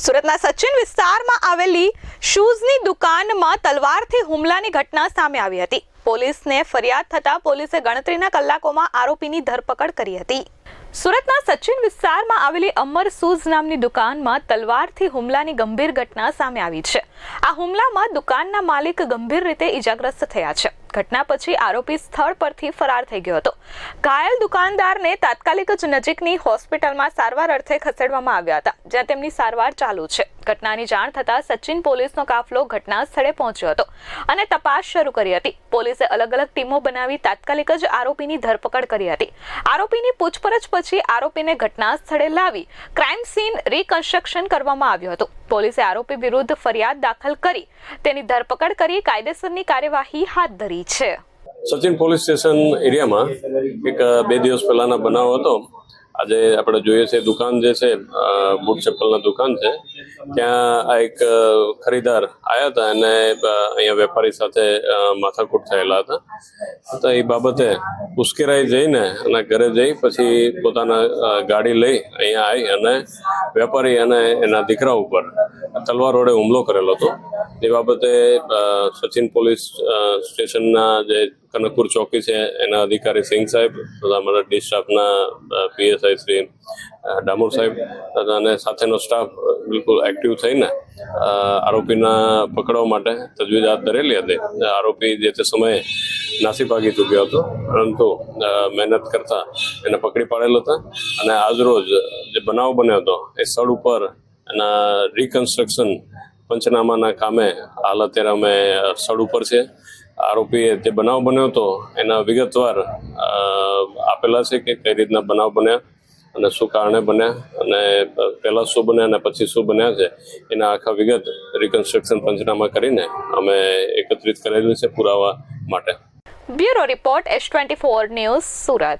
સુરતના સચિન વિસ્તારમાં આવેલી શૂઝની દુકાનમાં તલવારથી હુમલાની ઘટના સામે આવી હતી. પોલીસને ફરિયાદ થતાં પોલીસે ગણતરીના કલાકોમાં આરોપીની ધરપકડ કરી હતી. સુરતના સચિન વિસ્તારમાં આવેલી અમર શૂઝ નામની દુકાનમાં તલવારથી હુમલાની ગંભીર ઘટના સામે આવી છે. આ હુમલામાં દુકાનના માલિક ગંભીર રીતે ઈજાગ્રસ્ત થયા છે. ઘટના પછી આરોપી સ્થળ પરથી ફરાર થઈ ગયો હતો. ઘાયલ દુકાનદારને તાત્કાલિક જ નજીકની હોસ્પિટલમાં સારવાર અર્થે ખસેડવામાં આવ્યા હતા, જ્યાં તેમની સારવાર ચાલુ છે. ઘટનાની જાણ થતાં સચિન પોલીસનો કાફલો ઘટના સ્થળે પહોંચ્યો હતો અને તપાસ શરૂ કરી હતી. પોલીસે અલગ અલગ ટીમો બનાવી તાત્કાલિક જ આરોપીની ધરપકડ કરી હતી. આરોપીની પૂછપરછ પછી આરોપીને ઘટના સ્થળે લાવી ક્રાઇમ સીન રિકન્સ્ટ્રક્શન કરવામાં આવ્યું હતું. પોલીસે આરોપી વિરુદ્ધ ફરિયાદ દાખલ કરી તેની ધરપકડ કરી કાયદેસરની કાર્યવાહી હાથ ધરી છે. સચિન પોલીસ સ્ટેશન એરિયામાં એક બે દિવસ પહેલાના બનાવ હતો. આજે આપણે જોઈએ છે દુકાન જે છે બુટ ચપ્પલના દુકાન છે, ત્યાં આ એક ખરીદાર આવ્યા હતા અને અહીંયા વેપારી સાથે માથાકૂટ થયેલા હતા. તો એ બાબતે ઉશ્કેરાઈ જઈને અને ઘરે જઈ પછી પોતાના ગાડી લઈ અહીંયા આવી અને વેપારી અને એના દીકરા ઉપર તલવાર વડે હુમલો કરેલો હતો. એ બાબતે સચિન પોલીસ સ્ટેશનના જે કનકપુર ચોકી છે, એના અધિકારી સિંહ સાહેબ તથા અમારા ડી સ્ટાફના પીએસઆઈ શ્રી ડામોર સાહેબ અને સાથેનો સ્ટાફ બિલકુલ એક્ટિવ થઈને આરોપીના પકડવા માટે તજવીજ હાથ ધરેલી હતી. આરોપી જે તે સમયે નાસી ભાગી ચૂક્યો હતો, પરંતુ મહેનત કરતા એને પકડી પાડેલો હતા અને આજરોજ જે બનાવ બન્યો હતો, એ સ્થળ ઉપર એના રિકન્સ્ટ્રક્શન પંચનામાના કામે હાલ અત્યારે અમે સ્થળ ઉપર છે આરોપીએ જે બનાવ બન્યો હતો, એના વિગતવાર આપેલા છે કે કઈ રીતના બનાવ બન્યા અને શું કારણે બન્યા અને પહેલાં શું બન્યા અને પછી શું બન્યા છે, એના આખા વિગત રિકન્સ્ટ્રક્શન પંચનામા કરીને અમે એકત્રિત કરેલું છે પુરાવા માટે. Bureau report S twenty four news Surat.